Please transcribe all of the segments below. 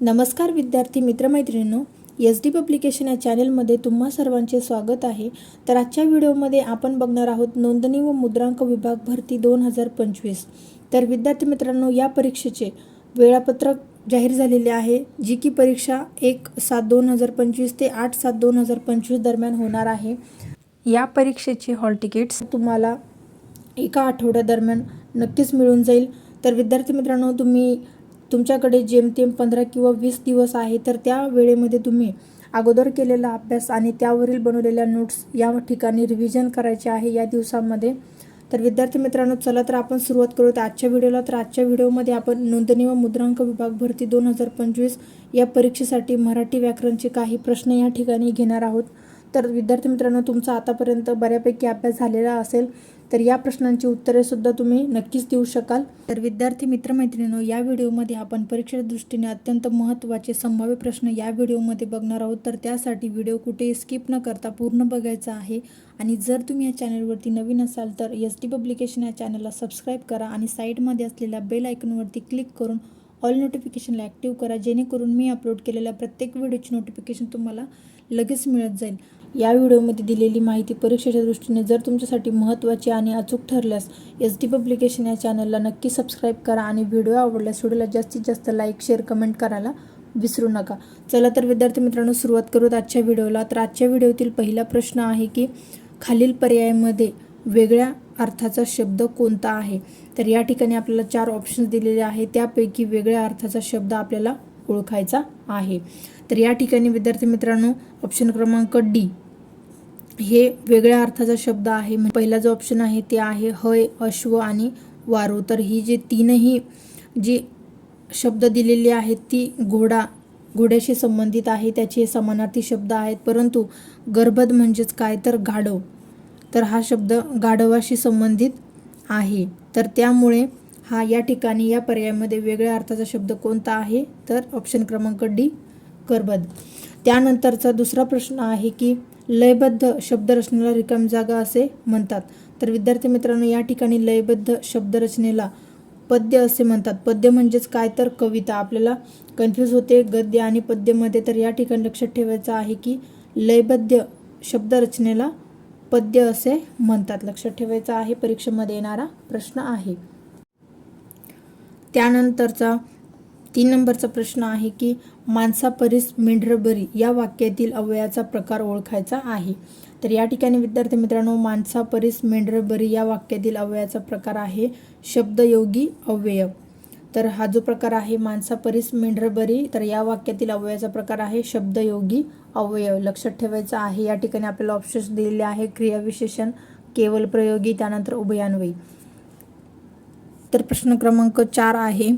नमस्कार विद्यार्थी मित्रमैत्रिणींनो S D publication या चॅनेलमध्ये तुम्हा सर्वांचे स्वागत आहे. तर आजच्या व्हिडिओमध्ये आपण बघणार आहोत नोंदणी व मुद्रांक विभाग भरती दोन हजार पंचवीस. तर विद्यार्थी मित्रांनो या परीक्षेचे वेळापत्रक जाहीर झालेले आहे जी की परीक्षा एक सात दोन हजार पंचवीस ते आठ सात दोन हजार पंचवीस दरम्यान होणार आहे. या परीक्षेचे हॉल तिकीट्स तुम्हाला एका आठवड्यादरम्यान नक्कीच मिळून जाईल. तर विद्यार्थी मित्रांनो तुम्ही तुमच्याकडे जेमतेम पंधरा किंवा वीस दिवस आहे तर त्या वेळेमध्ये तुम्ही अगोदर केलेला अभ्यास आणि त्यावरील बनवलेल्या नोट्स या ठिकाणी रिव्हिजन करायचे आहे या दिवसामध्ये. तर विद्यार्थी मित्रांनो चला तर आपण सुरुवात करूयात. आजच्या व्हिडिओला तर आजच्या व्हिडिओमध्ये आपण नोंदणी व मुद्रांक विभाग भरती दोन हजार पंचवीस या परीक्षेसाठी मराठी व्याकरणचे काही प्रश्न या ठिकाणी घेणार आहोत. तर विद्यार्थी मित्रांनो तुमचा आतापर्यंत बऱ्यापैकी अभ्यास झालेला असेल. तर या प्रश्नांची उत्तरे सुद्धा तुम्ही नक्कीच देऊ शकाल. तर विद्यार्थी मित्रमैत्रिणींनो या व्हिडिओमध्ये आपण परीक्षेच्या दृष्टीने अत्यंत महत्त्वाचे संभाव्य प्रश्न या व्हिडिओमध्ये बघणार आहोत. तर त्यासाठी व्हिडिओ कुठे स्किप न करता पूर्ण बघायचा आहे. आणि जर तुम्ही या चॅनलवरती नवीन असाल तर एस डी पब्लिकेशन या चॅनलला सबस्क्राईब करा आणि साईडमध्ये असलेल्या बेल आयकॉनवरती क्लिक करून ऑल नोटिफिकेशनला ॲक्टिव्ह करा जेणेकरून मी अपलोड केलेल्या प्रत्येक व्हिडिओची नोटिफिकेशन तुम्हाला लगेच मिळत जाईल. या व्हिडिओमध्ये दिलेली माहिती परीक्षेच्या दृष्टीने जर तुमच्यासाठी महत्त्वाची आणि अचूक ठरल्यास एस डी पब्लिकेशन या चॅनलला नक्की सबस्क्राईब करा आणि व्हिडिओ आवडल्यास व्हिडिओला जास्तीत जास्त लाईक शेअर कमेंट करायला विसरू नका. चला तर विद्यार्थी मित्रांनो सुरुवात करूत आजच्या व्हिडिओला. तर आजच्या व्हिडिओतील पहिला प्रश्न आहे की खालील पर्यायामध्ये वेगळ्या अर्थाचा शब्द कोणता आहे? तर या ठिकाणी आपल्याला चार ऑप्शन्स दिलेले आहे त्यापैकी वेगळ्या अर्थाचा शब्द आपल्याला ओळखायचा आहे. तर या ठिकाणी विद्यार्थी मित्रांनो ऑप्शन क्रमांक डी हे वेगळ्या अर्थाचा शब्द आहे. म्हणजे पहिला जो ऑप्शन आहे ते आहे हय अश्व आणि वारू. तर ही जे तीनही जी शब्द दिलेली आहेत ती घोडा घोड्याशी संबंधित आहे. त्याचे समानार्थी शब्द आहेत. परंतु गर्भद म्हणजेच काय? तर गाढव. तर हा शब्द गाढवाशी संबंधित आहे. तर त्यामुळे हा या ठिकाणी या पर्यायामध्ये वेगळ्या अर्थाचा शब्द कोणता आहे? तर ऑप्शन क्रमांक डी गर्भद. त्यानंतरचा दुसरा प्रश्न आहे की लयबद्ध शब्दरचनेला रिकाम जागा असे म्हणतात. तर विद्यार्थी मित्रांनो या ठिकाणी लयबद्ध शब्दरचनेला पद्य असे म्हणतात. पद्य म्हणजेच काय? तर कविता. आपल्याला कन्फ्यूज होते गद्य आणि पद्यमध्ये. तर या ठिकाणी लक्षात ठेवायचं आहे की लयबद्ध शब्दरचनेला पद्य असे म्हणतात. लक्षात ठेवायचं आहे परीक्षेमध्ये येणारा प्रश्न आहे. त्यानंतरचा तीन नंबरचा प्रश्न आहे की माणसा परिस मेंढरबरी या वाक्यातील अवयाचा प्रकार ओळखायचा आहे. तर या ठिकाणी विद्यार्थी मित्रांनो माणसा परिस मेंढरबरी या वाक्यातील अवयाचा प्रकार आहे. शब्दयोगी अवयव. तर हा जो प्रकार आहे माणसा परिस मेंढरबरी तर या वाक्यातील अवयवाचा प्रकार आहे शब्दयोगी अवयव. लक्षात ठेवायचा आहे या ठिकाणी आपल्याला ऑप्शन्स दिलेले आहे. क्रियाविशेषण केवल प्रयोगी त्यानंतर उभयान्वयी. तर प्रश्न क्रमांक चार आहे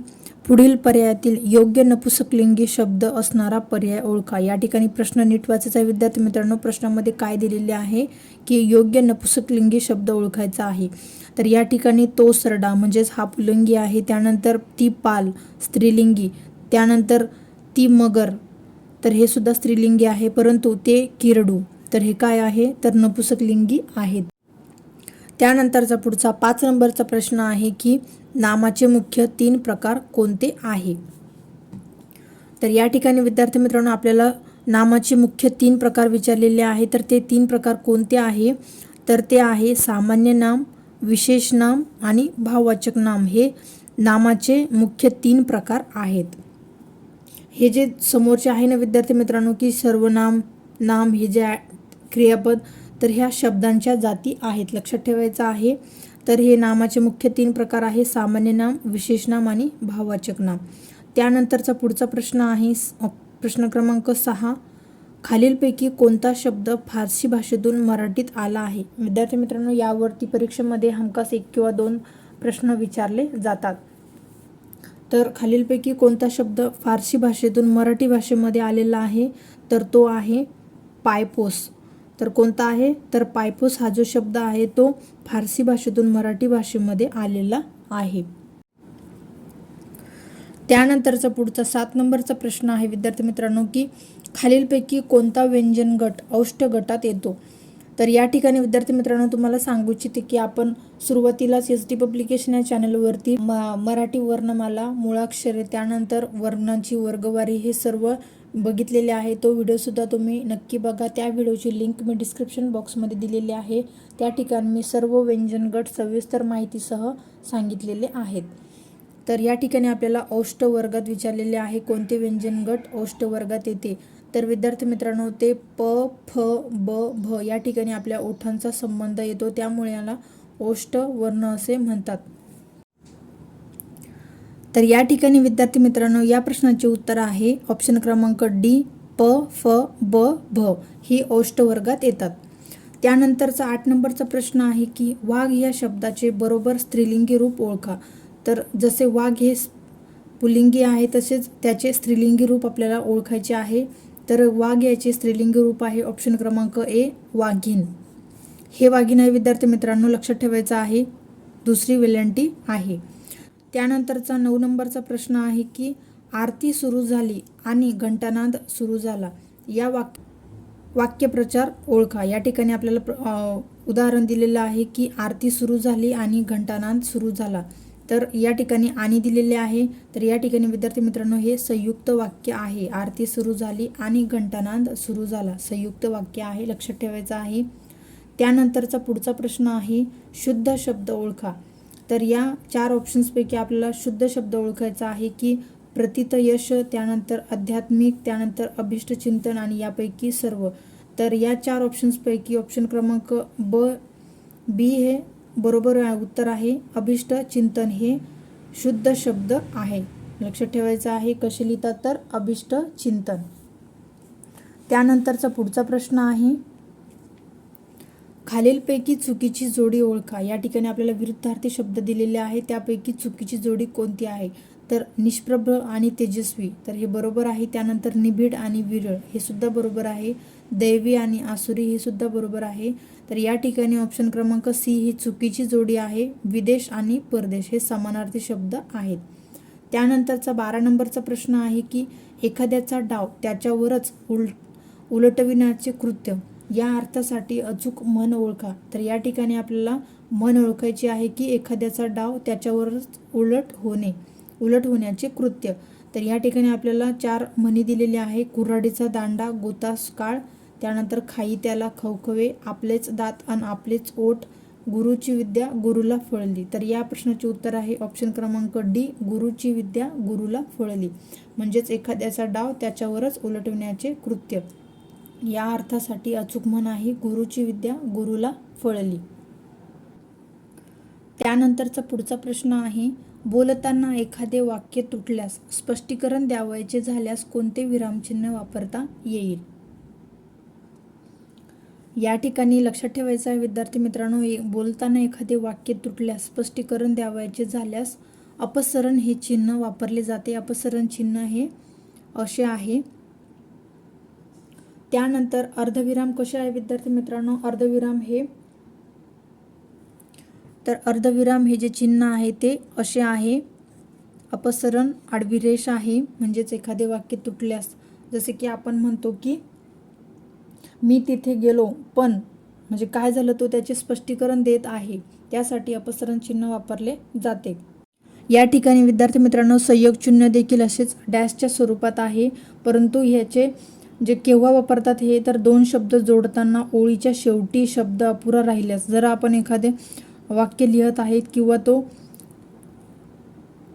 पुढील पर्यायातील योग्य नपुसकलिंगी शब्द असणारा पर्याय ओळखा. या ठिकाणी प्रश्न नीट वाचायचा. विद्यार्थी मित्रांनो प्रश्नामध्ये काय दिलेले आहे की योग्य नपुसकलिंगी शब्द ओळखायचा आहे? तर या ठिकाणी तो सरडा म्हणजेच हा पुलिंगी आहे. त्यानंतर ती पाल स्त्रीलिंगी. त्यानंतर ती मगर तर हे सुद्धा स्त्रीलिंगी आहे. परंतु ते किरडू. तर हे काय आहे? तर नपुसकलिंगी आहेत. त्यानंतरचा पुढचा पाच नंबरचा प्रश्न आहे की नामाचे मुख्य तीन प्रकार कोणते आहे? तर या ठिकाणी विद्यार्थी मित्रांनो आपल्याला नामाचे मुख्य तीन प्रकार विचारलेले आहे. तर ते तीन प्रकार कोणते आहे? तर ते आहे सामान्य नाम विशेष नाम आणि भाववाचक नाम. हे नामाचे मुख्य तीन प्रकार आहेत. हे जे समोरचे आहे ना विद्यार्थी मित्रांनो की सर्वनाम नाम हे जे क्रियापद तर ह्या शब्दांच्या जाती आहेत. लक्षात ठेवायचं आहे. तर हे नामाचे मुख्य तीन प्रकार आहे. सामान्य नाम विशेष नाम आणि भाववाचक नाम. त्यानंतरचा पुढचा प्रश्न आहे. प्रश्न क्रमांक सहा. खालीलपैकी कोणता शब्द फारसी भाषेतून मराठीत आला आहे? विद्यार्थी मित्रांनो यावरती परीक्षेमध्ये हमखास एक किंवा दोन प्रश्न विचारले जातात. तर खालीलपैकी कोणता शब्द फारसी भाषेतून मराठी भाषेमध्ये आलेला आहे? तर तो आहे पायपोस. तर कोणता आहे? तर पायपूस हा जो शब्द आहे तो फारसी भाषेतून मराठी भाषेमध्ये आलेला आहे. त्यानंतरचा पुढचा सात नंबरचा प्रश्न आहे विद्यार्थी मित्रांनो की खालीलपैकी कोणता व्यंजन गट औष्ट गटात येतो? तर या ठिकाणी विद्यार्थी मित्रांनो तुम्हाला सांगू इच्छिते की आपण सुरुवातीलाच एस टी पब्लिकेशन या चॅनलवरती म मराठी वर्णमाला मुळाक्षरे त्यानंतर वर्णांची वर्गवारी हे सर्व बघितलेले आहे. तो व्हिडिओसुद्धा तुम्ही नक्की बघा. त्या व्हिडिओची लिंक मी डिस्क्रिप्शन बॉक्समध्ये दिलेली आहे. त्या ठिकाणी मी सर्व व्यंजनगट सविस्तर माहितीसह सांगितलेले आहेत. तर या ठिकाणी आपल्याला औष्ट वर्गात विचारलेले आहे कोणते व्यंजनगट औष्ट वर्गात येते? तर विद्यार्थी मित्रांनो ते प फ ब भ या ठिकाणी आपल्या ओठांचा संबंध येतो. त्यामुळे याला ओष्ट वर्ण असे म्हणतात. तर या ठिकाणी विद्यार्थी मित्रांनो या प्रश्नाचे उत्तर आहे. ऑप्शन क्रमांक डी प फ ब भ ही औष्ट वर्गात येतात. त्यानंतरचा आठ नंबरचा प्रश्न आहे की वाघ या शब्दाचे बरोबर स्त्रीलिंगी रूप ओळखा. तर जसे वाघ हे पुलिंगी आहे तसेच त्याचे स्त्रीलिंगी रूप आपल्याला ओळखायचे आहे. तर वाघ याचे स्त्रीलिंगी रूप आहे ऑप्शन क्रमांक ए वाघिन हे वाघिन आहे विद्यार्थी मित्रांनो लक्षात ठेवायचं आहे. दुसरी वेलंटी आहे. त्यानंतरचा नऊ नंबरचा प्रश्न आहे की आरती सुरू झाली आणि घंटानाद सुरू झाला. या वाक वाक्यप्रचार ओळखा. या ठिकाणी आपल्याला प्र- उदाहरण दिलेलं आहे की आरती सुरू झाली आणि घंटानाद सुरू झाला. तर या ठिकाणी आणि दिलेले आहे. तर या ठिकाणी विद्यार्थी मित्रांनो हे संयुक्त वाक्य आहे. आरती सुरू झाली आणि घंटानाद सुरू झाला. संयुक्त वाक्य आहे. लक्षात ठेवायचं आहे. त्यानंतरचा पुढचा प्रश्न आहे. शुद्ध शब्द ओळखा. तर या चार ऑप्शन्सपैकी आपल्याला शुद्ध शब्द ओळखायचा आहे की प्रतित यश त्यानंतर आध्यात्मिक त्यानंतर अभिष्ट चिंतन आणि यापैकी सर्व. तर या चार ऑप्शन्सपैकी ऑप्शन क्रमांक ब बी हे बरोबर उत्तर आहे. अभिष्ट चिंतन हे शुद्ध शब्द आहे. लक्षात ठेवायचं आहे कसे लिहितात तर? अभिष्ट चिंतन. त्यानंतरचा पुढचा प्रश्न आहे खालीलपैकी चुकीची जोडी ओळखा. या ठिकाणी आपल्याला विरुद्धार्थी शब्द दिलेले आहे त्यापैकी चुकीची जोडी कोणती आहे? तर निष्प्रभ आणि तेजस्वी. तर हे बरोबर आहे. त्यानंतर निबिड आणि विरळ. हे सुद्धा बरोबर आहे. दैवी आणि आसुरी हे सुद्धा बरोबर आहे. तर या ठिकाणी ऑप्शन क्रमांक सी ही चुकीची जोडी आहे. विदेश आणि परदेश हे समानार्थी शब्द आहेत. त्यानंतरचा बारा नंबरचा प्रश्न आहे की एखाद्याचा डाव त्याच्यावरच उल उलटविण्याचे कृत्य या अर्थासाठी अचूक मन ओळखा. तर या ठिकाणी आपल्याला मन ओळखायचे आहे की एखाद्याचा डाव त्याच्यावरच उलट होणे उलट होण्याचे कृत्य. तर या ठिकाणी आपल्याला चार म्हणी दिलेले आहे. कुऱ्हाडीचा दांडा गोतास काळ त्यानंतर खाई त्याला खवखवे आपलेच दात आणि आपलेच ओठ गुरुची विद्या गुरुला फळली. तर या प्रश्नाचे उत्तर आहे ऑप्शन क्रमांक डी गुरुची विद्या गुरुला फळली. म्हणजेच एखाद्याचा डाव त्याच्यावरच उलटविण्याचे कृत्य. या अर्थासाठी अचूक म्हण आहे गुरुची विद्या गुरुला फळली. त्यानंतरचा पुढचा प्रश्न आहे बोलताना एखादे वाक्य तुटल्यास स्पष्टीकरण द्यावयाचे झाल्यास कोणते विरामचिन्ह वापरता येईल? या ठिकाणी लक्षात ठेवायचं आहे विद्यार्थी मित्रांनो ए- बोलताना एखादे वाक्य तुटल्यास स्पष्टीकरण द्यावयाचे झाल्यास अपसरण हे चिन्ह वापरले जाते. अपसरण चिन्ह हे असे आहे त्यानंतर अर्धविराम कसे आहे विद्यार्थी मित्रांनो? अर्धविराम हे तर अर्धविराम हे जे चिन्ह आहे ते असे आहे. अपसरण आडविरेष आहे म्हणजेच एखादे वाक्य तुटल्यास. जसे की आपण म्हणतो की मी तिथे गेलो पण म्हणजे काय झालं तो त्याचे स्पष्टीकरण देत आहे. त्यासाठी अपसरण चिन्ह वापरले जाते. या ठिकाणी विद्यार्थी मित्रांनो संयोग चिन्ह देखील असेच डॅशच्या स्वरूपात आहे. परंतु ह्याचे जे केव्हा वापरतात हे तर दोन शब्द जोडताना ओळीच्या शेवटी शब्द अपुरा राहिल्यास. जर आपण एखादे वाक्य लिहत आहेत किंवा तो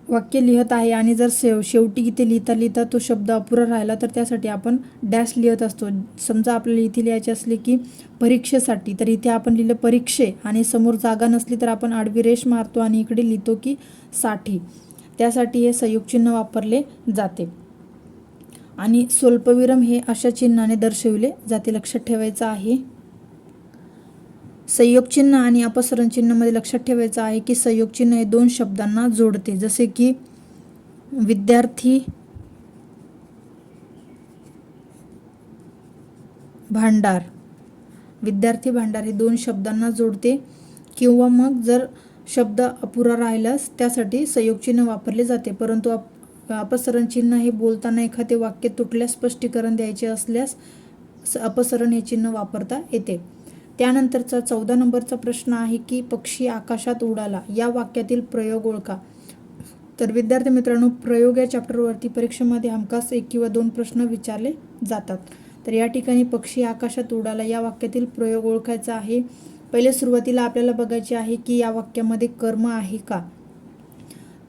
वाक्य लिहत आहे आणि जर शेव शेवटी इथे लिहिता लिहिता तो शब्द अपुरा राहिला तर त्यासाठी आपण डॅश लिहत असतो. समजा आपल्याला इथे लिहायचे असले की परीक्षेसाठी तर इथे आपण लिहिलं परीक्षे आणि समोर जागा नसली तर आपण आडवी रेष मारतो आणि इकडे लिहितो की साठी. त्यासाठी हे संयुक्त चिन्ह वापरले जाते. आणि स्वल्पविराम हे अशा चिन्हाने दर्शविले जाते लक्षात ठेवायचं आहे. संयोग चिन्ह आणि अपसरण चिन्हामध्ये लक्षात ठेवायचं आहे की संयोग चिन्ह हे दोन शब्दांना जोडते. जसे की विद्यार्थी भांडार. विद्यार्थी भांडार हे दोन शब्दांना जोडते किंवा मग जर शब्द अपुरा राहिल्यास त्यासाठी संयोग चिन्ह वापरले जाते. परंतु अपसरण चिन्ह हे बोलताना एखादे वाक्य तुटल्यास स्पष्टीकरण द्यायचे असल्यास स- अपसरण हे चिन्ह वापरता येते. त्यानंतरचा चौदा नंबरचा प्रश्न आहे की पक्षी आकाशात उडाला या वाक्यातील प्रयोग ओळखा. तर विद्यार्थी मित्रांनो प्रयोग या चॅप्टरवरती परीक्षेमध्ये हमखास एक किंवा दोन प्रश्न विचारले जातात. तर या ठिकाणी पक्षी आकाशात उडाला या वाक्यातील प्रयोग ओळखायचा आहे. पहिले सुरुवातीला आपल्याला बघायचे आहे की या वाक्यामध्ये कर्म आहे का?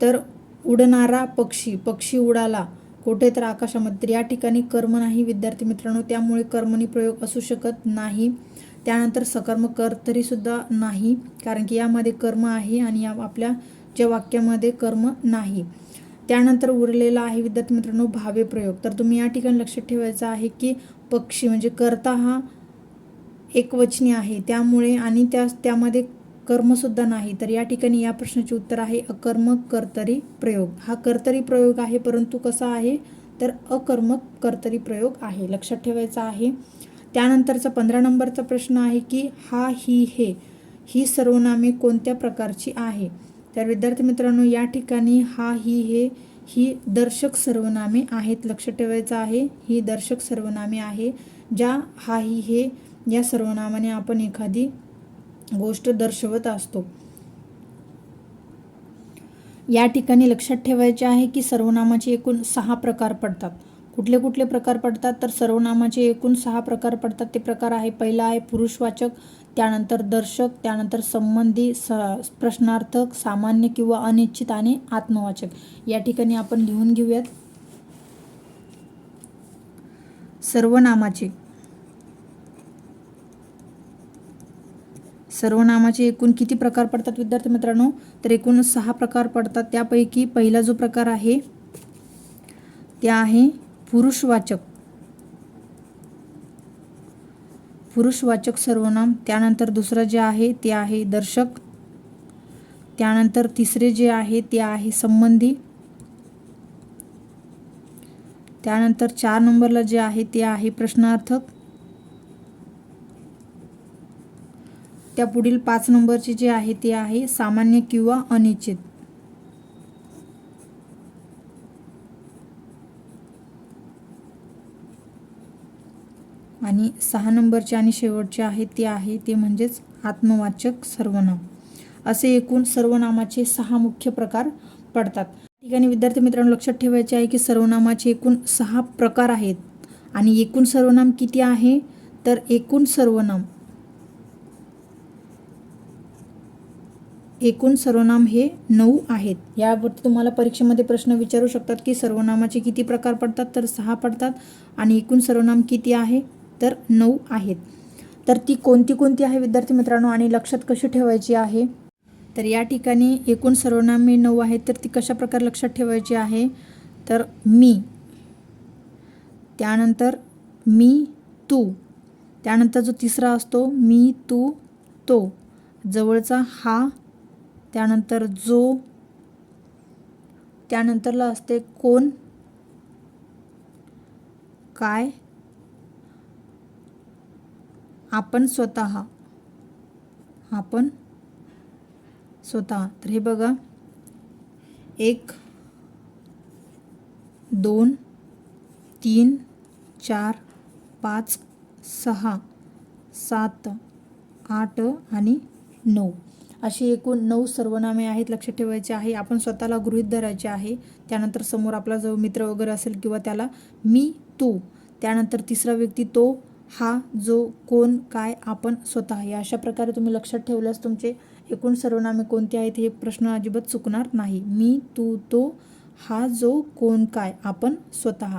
तर उडणारा पक्षी पक्षी उडाला. कुठे तर आकाशामध्ये तर या ठिकाणी कर्म नाही विद्यार्थी मित्रांनो. त्यामुळे कर्मणी प्रयोग असू शकत नाही. त्यानंतर सकर्म कर तरी सुद्धा नाही. कारण की यामध्ये कर्म आहे आणि या आपल्या ज्या वाक्यामध्ये कर्म नाही. त्यानंतर उरलेला आहे विद्यार्थी मित्रांनो भावे प्रयोग. तर तुम्ही या ठिकाणी लक्षात ठेवायचं आहे की पक्षी म्हणजे कर्ता हा एकवचनी आहे. त्यामुळे आणि त्या त्यामध्ये कर्मसुद्धा नाही. तर या ठिकाणी या प्रश्नाचे उत्तर आहे अकर्मक कर्तरी प्रयोग. हा कर्तरी प्रयोग आहे परंतु कसा आहे? तर अकर्मक कर्तरी प्रयोग आहे. लक्षात ठेवायचा आहे. त्यानंतरचा पंधरा नंबरचा प्रश्न आहे की हा ही हे ही सर्वनामे कोणत्या प्रकारची आहे? तर विद्यार्थी मित्रांनो या ठिकाणी हा ही हे ही दर्शक सर्वनामे आहेत. लक्षात ठेवायचं आहे ही दर्शक सर्वनामे आहे ज्या हा ही हे या सर्वनामाने आपण एखादी गोष्ट दर्शवत असतो. या ठिकाणी लक्षात ठेवायचे आहे की सर्वनामाचे एकूण सहा प्रकार पडतात. कुठले कुठले प्रकार पडतात? तर सर्वनामाचे एकूण सहा प्रकार पडतात. ते प्रकार आहे पहिला आहे पुरुषवाचक त्यानंतर दर्शक त्यानंतर संबंधी स प्रश्नार्थक सामान्य किंवा अनिश्चित आणि आत्मवाचक. या ठिकाणी आपण लिहून घेऊयात. सर्वनामाचे सर्वनामाचे एकूण किती प्रकार पडतात विद्यार्थी मित्रांनो? तर एकूण सहा प्रकार पडतात. त्यापैकी पहिला जो प्रकार आहे ते आहे पुरुषवाचक. पुरुषवाचक सर्वनाम. त्यानंतर दुसरं जे आहे ते आहे दर्शक. त्यानंतर तिसरे जे आहे ते आहे संबंधी. त्यानंतर चार नंबरला जे आहे ते आहे प्रश्नार्थक. त्या पुढील पाच नंबरचे जे आहे ते आहे सामान्य किंवा अनिश्चित. आणि सहा नंबरचे आणि शेवटचे आहे ते आहे ते म्हणजेच आत्मवाचक सर्वनाम. असे एकूण सर्वनामाचे सहा मुख्य प्रकार पडतात. ठिकाणी विद्यार्थी मित्रांनो लक्षात ठेवायचे आहे की सर्वनामाचे एकूण सहा प्रकार आहेत. आणि एकूण सर्वनाम किती आहे? तर एकूण सर्वनाम एकूण सर्वनाम हे नऊ आहेत. यावरती तुम्हाला परीक्षेमध्ये प्रश्न विचारू शकतात की सर्वनामाचे किती प्रकार पडतात तर सहा पडतात आणि एकूण सर्वनाम किती आहे तर नऊ आहेत. तर ती कोणती कोणती आहे विद्यार्थी मित्रांनो आणि लक्षात कशी ठेवायची आहे? तर या ठिकाणी एकूण सर्वनामे नऊ आहेत तर ती कशा प्रकारे लक्षात ठेवायची आहे? तर मी त्यानंतर मी तू त्यानंतर जो तिसरा असतो मी तू तो जवळचा हा त्यानंतर जो त्यानंतरला असते कोण? काय? आपण स्वतः. आपण स्वतः. तर हे बघा. एक दोन तीन चार पाच सहा सात आठ आणि नऊ. अशी एकूण नऊ सर्वनामे आहेत लक्षात ठेवायचे आहे. आपण स्वतःला गृहित धरायचे आहे. त्यानंतर समोर आपला जो मित्र वगैरे असेल किंवा त्याला मी तू त्यानंतर तिसरा व्यक्ती तो हा जो कोण काय आपण स्वतः. या अशा प्रकारे तुम्ही लक्षात ठेवल्यास तुमचे एकूण सर्वनामे कोणते आहेत हे प्रश्न अजिबात चुकणार नाही. मी तू तो हा जो कोण काय आपण स्वतः.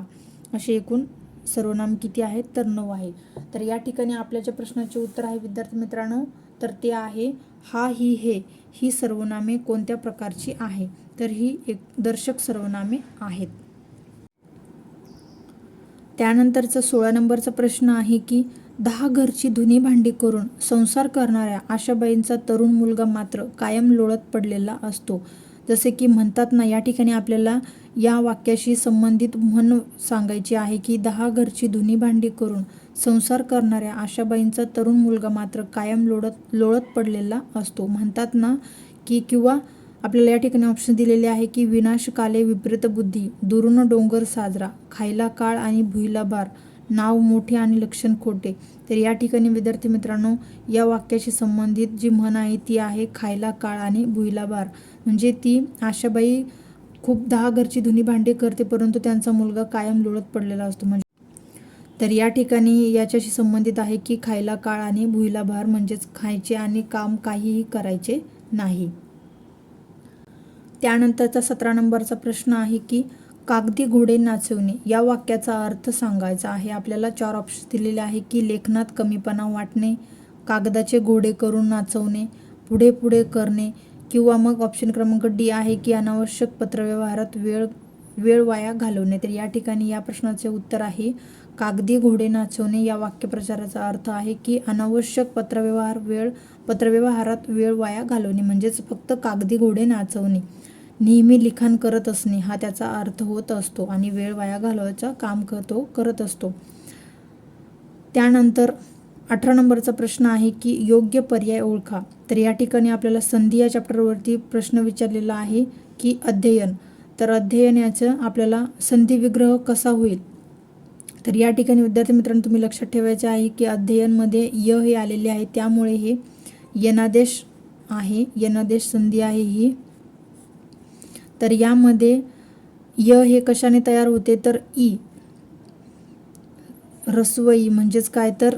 असे एकूण सर्वनाम किती आहेत तर नऊ आहे. तर या ठिकाणी आपल्या ज्या प्रश्नाचे उत्तर आहे विद्यार्थी मित्रांनो तर ते आहे हा ही हे ही सर्वनामे कोणत्या प्रकारची आहे? तर ही एक दर्शक सर्वनामे आहेत. त्यानंतरचा सोळा नंबरचा प्रश्न आहे की दहा घरची धुनी भांडी करून संसार करणाऱ्या आशाबाईंचा तरुण मुलगा मात्र कायम लोळत पडलेला असतो. जसे की म्हणतात ना या ठिकाणी आपल्याला या वाक्याशी संबंधित म्हण सांगायची आहे की दहा घरची धुनी भांडी करून संसार करणाऱ्या आशाबाईंचा तरुण मुलगा मात्र कायम लोळत लोळत पडलेला असतो. म्हणतात ना की किंवा आपल्याला या ठिकाणी ऑप्शन दिलेले आहे की विनाशकाले विपरीत बुद्धी दुरून डोंगर साजरा खायला काळ आणि भुईला बार नाव मोठे आणि लक्षण खोटे. तर या ठिकाणी विद्यार्थी मित्रांनो या वाक्याशी संबंधित जी म्हण आहे ती आहे खायला काळ आणि भुईला बार. म्हणजे ती आशाबाई खूप दहा घरची धुनी भांडी करते परंतु त्यांचा मुलगा कायम लोळत पडलेला असतो. म्हणजे तर या ठिकाणी याच्याशी संबंधित आहे की खायला काळ आणि भुईला भार म्हणजेच खायचे आणि काम काहीही करायचे नाही. त्यानंतरचा सतरा नंबरचा प्रश्न आहे की कागदी घोडे नाचवणे या वाक्याचा अर्थ सांगायचा आहे. आपल्याला चार ऑप्शन दिलेले आहे की लेखनात कमीपणा वाटणे कागदाचे घोडे करून नाचवणे पुढे पुढे करणे किंवा मग ऑप्शन क्रमांक डी आहे की अनावश्यक पत्रव्यवहारात वेळ वेळ वाया घालवणे. तर या ठिकाणी या प्रश्नाचे उत्तर आहे कागदी घोडे नाचवणे. या वाक्यप्रचाराचा अर्थ आहे की अनावश्यक पत्रव्यवहार वेळ पत्रव्यवहारात वेळ वाया घालवणे म्हणजेच फक्त कागदी घोडे नाचवणे. नेहमी लिखाण करत असणे हा त्याचा अर्थ होत असतो आणि वेळ वाया घालवायचा काम करतो करत असतो. त्यानंतर अठरा नंबरचा प्रश्न आहे की योग्य पर्याय ओळखा. तर या ठिकाणी आपल्याला संधी या चॅप्टरवरती प्रश्न विचारलेला आहे की अध्ययन. तर अध्ययन याचं आपल्याला संधी विग्रह कसा होईल? तर या ठिकाणी विद्यार्थी मित्रांनो तुम्ही लक्षात ठेवायचे आहे की अध्ययनमध्ये य हे आलेले आहे. त्यामुळे हे यनादेश आहे. यनादेश संधी आहे ही. तर यामध्ये य हे कशाने तयार होते? तर ई रसवई म्हणजेच काय? तर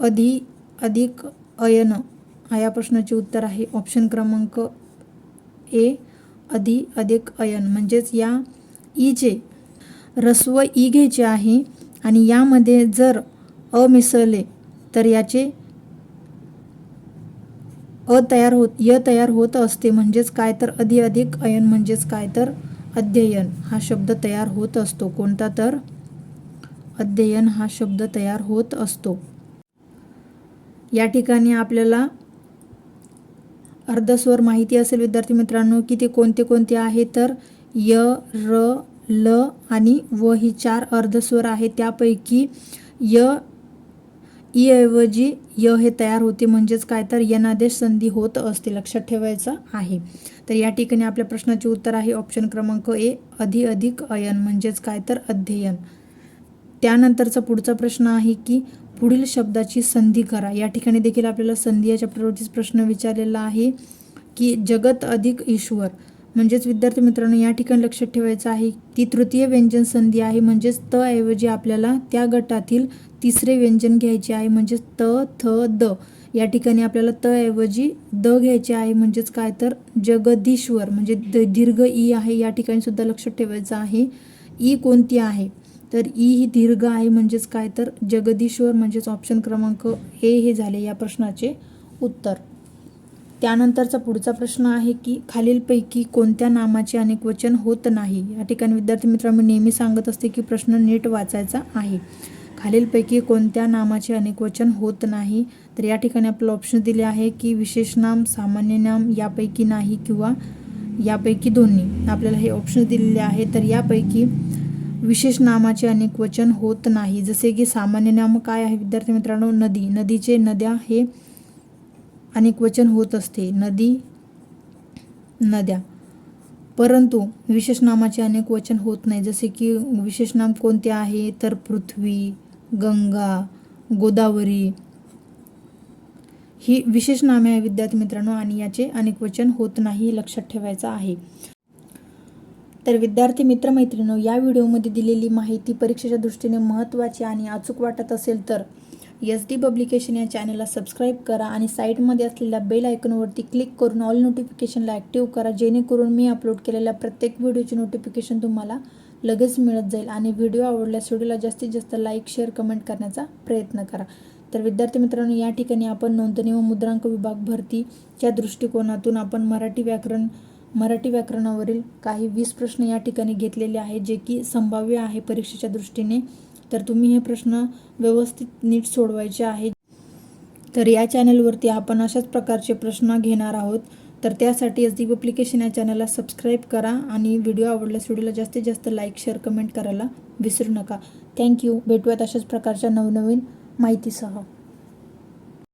अधि अधिक अयन हा या प्रश्नाचे उत्तर आहे. ऑप्शन क्रमांक ए अधि अधिक अयन. म्हणजेच या ई रस्व ई घ्यायचे आहे आणि यामध्ये जर अ मिसळले तर याचे अ तयार होत य तयार होत असते म्हणजेच काय तर अधिक अयन म्हणजेच काय तर अध्ययन. हा शब्द तयार होत असतो. कोणता तर? अध्ययन हा शब्द तयार होत असतो. या ठिकाणी आपल्याला अर्धस्वर माहिती असेल विद्यार्थी मित्रांनो की ते कोणते कोणते आहे तर य र ल आणि व ही चार अर्धस्वर आहे त्यापैकी य ई ऐवजी य हे तयार होते म्हणजेच काय? तर यनादेश संधी होत असते. लक्षात ठेवायचं आहे. तर या ठिकाणी आपल्या प्रश्नाचे उत्तर आहे ऑप्शन क्रमांक ए अधि अधिक अयन म्हणजेच काय? तर अध्ययन. त्यानंतरचा पुढचा प्रश्न आहे की पुढील शब्दाची संधी करा. या ठिकाणी देखील आपल्याला संधी या चॅप्टरवरतीच प्रश्न विचारलेला आहे की जगत अधिक ईश्वर. म्हणजेच विद्यार्थी मित्रांनो या ठिकाणी लक्षात ठेवायचं आहे ती तृतीय व्यंजन संधी आहे. म्हणजेच त ऐवजी आपल्याला त्या गटातील तिसरे व्यंजन घ्यायचे आहे म्हणजेच त थ द. या ठिकाणी आपल्याला त ऐवजी द घ्यायचे आहे म्हणजेच काय तर जगदीश्वर म्हणजे द दीर्घ ई आहे या ठिकाणी सुद्धा लक्षात ठेवायचं आहे. ई कोणती आहे? तर ई ही दीर्घ आहे म्हणजेच काय तर जगदीश्वर म्हणजेच ऑप्शन क्रमांक ए हे झाले या प्रश्नाचे उत्तर. त्यानंतरचा पुढचा प्रश्न आहे की खालीलपैकी कोणत्या नामाचे अनेक वचन होत नाही? या ठिकाणी विद्यार्थी मित्रांनो नेहमी सांगत असते की प्रश्न नीट वाचायचा आहे. खालीलपैकी कोणत्या नामाचे अनेक वचन होत नाही तर या ठिकाणी आपलं ऑप्शन दिले आहे की विशेष नाम सामान्य नाम यापैकी नाही किंवा यापैकी दोन्ही. आपल्याला हे ऑप्शन दिलेले आहे तर यापैकी विशेष नामाचे अनेक वचन होत नाही. जसे की सामान्य नाम काय आहे? विद्यार्थी मित्रांनो नदी. नदीचे नद्या हे अनेक वचन होत असते. नदी नद्या. परंतु विशेष नामाचे अनेक वचन होत नाही. जसे की विशेष नाम कोणते आहे? तर पृथ्वी गंगा गोदावरी ही विशेष नामे आहे विद्यार्थी मित्रांनो आणि याचे अनेक वचन होत नाही हे लक्षात ठेवायचं आहे. तर विद्यार्थी मित्रमैत्रिणींनो या व्हिडिओमध्ये दिलेली माहिती परीक्षेच्या दृष्टीने महत्त्वाची आणि अचूक वाटत असेल तर एस डी पब्लिकेशन या चॅनलला सबस्क्राईब करा आणि साईटमध्ये असलेल्या बेल आयकॉनवरती क्लिक करून ऑल नोटिफिकेशनला ॲक्टिव्ह करा जेणेकरून मी अपलोड केलेल्या प्रत्येक व्हिडिओची नोटिफिकेशन तुम्हाला लगेच मिळत जाईल आणि व्हिडिओ आवडल्यास व्हिडिओला जास्तीत जास्त लाईक शेअर कमेंट करण्याचा प्रयत्न करा. तर विद्यार्थी मित्रांनो या ठिकाणी आपण नोंदणी व मुद्रांक विभाग भरतीच्या दृष्टिकोनातून आपण मराठी व्याकरण मराठी व्याकरणावरील काही वीस प्रश्न या ठिकाणी घेतलेले आहेत जे की संभाव्य आहे परीक्षेच्या दृष्टीने. तर तुम्ही हे प्रश्न व्यवस्थित नीट सोडवायचे आहे तर या चॅनलवरती आपण अशाच प्रकारचे प्रश्न घेणार आहोत. तर त्यासाठी एस डी ॲप्लिकेशन या चॅनलला सबस्क्राईब करा आणि व्हिडिओ आवडल्यास व्हिडिओला जास्तीत जास्त लाईक शेअर कमेंट करायला विसरू नका. थँक्यू भेटूयात अशाच प्रकारच्या नवनवीन माहितीसह.